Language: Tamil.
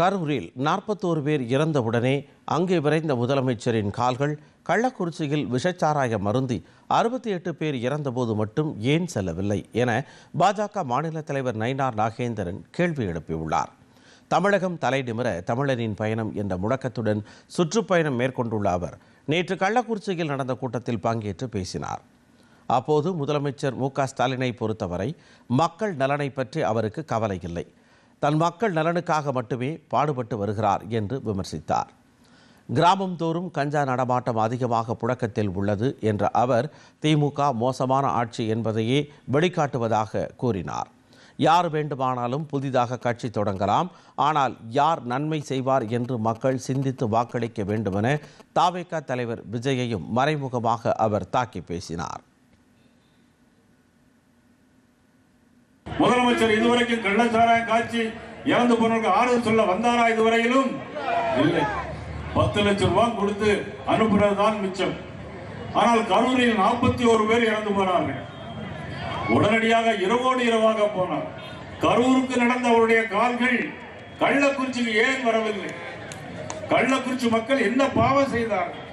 கரூரில் நாற்பத்தோரு பேர் இறந்தவுடனே அங்கே விரைந்த முதலமைச்சரின் கால்கள் கள்ளக்குறிச்சியில் விஷச்சாராய மருந்தி அறுபத்தி எட்டு பேர் இறந்தபோது மட்டும் ஏன் செல்லவில்லை என பாஜக மாநில தலைவர் நயினார் நாகேந்திரன் கேள்வி எழுப்பியுள்ளார். தமிழகம் தலைநிமிர தமிழரின் பயணம் என்ற முழக்கத்துடன் சுற்றுப்பயணம் மேற்கொண்டுள்ள அவர் நேற்று கள்ளக்குறிச்சியில் நடந்த கூட்டத்தில் பங்கேற்று பேசினார். அப்போது முதலமைச்சர் மு க ஸ்டாலினை பொறுத்தவரை மக்கள் நலனை பற்றி அவருக்கு கவலை இல்லை தன் மக்கள் நலனுக்காக மட்டுமே பாடுபட்டு வருகிறார் என்று விமர்சித்தார். கிராமம் தோறும் கஞ்சா நடமாட்டம் அதிகமாக புழக்கத்தில் உள்ளது என்ற அவர் திமுக மோசமான ஆட்சி என்பதையே வெளிக்காட்டுவதாக கூறினார். யார் வேண்டுமானாலும் புதிதாக கட்சி தொடங்கலாம். ஆனால் யார் நன்மை செய்வார் என்று மக்கள் சிந்தித்து வாக்களிக்க வேண்டுமென தாவேக தலைவர் விஜயையும் மறைமுகமாக அவர் தாக்கி பேசினார். முதலமைச்சர் இதுவரைக்கும் கள்ளச்சாராயம் காட்சி இறந்து போனவர்கள் ஆறுதல் சொல்ல வந்தாரா இதுவரையிலும்? இல்லை. பத்து லட்சம் ரூபாய் கொடுத்து அனுப்புறதுதான் மிச்சம். ஆனால் கரூரில் நாற்பத்தி ஒரு பேர் இறந்து போனார்கள். உடனடியாக இரவோடு இரவாக போனார். கரூருக்கு நடந்த அவருடைய கால்கள் கள்ளக்குறிச்சிக்கு ஏன் வரவில்லை? கள்ளக்குறிச்சி மக்கள் என்ன பாவம் செய்தார்கள்?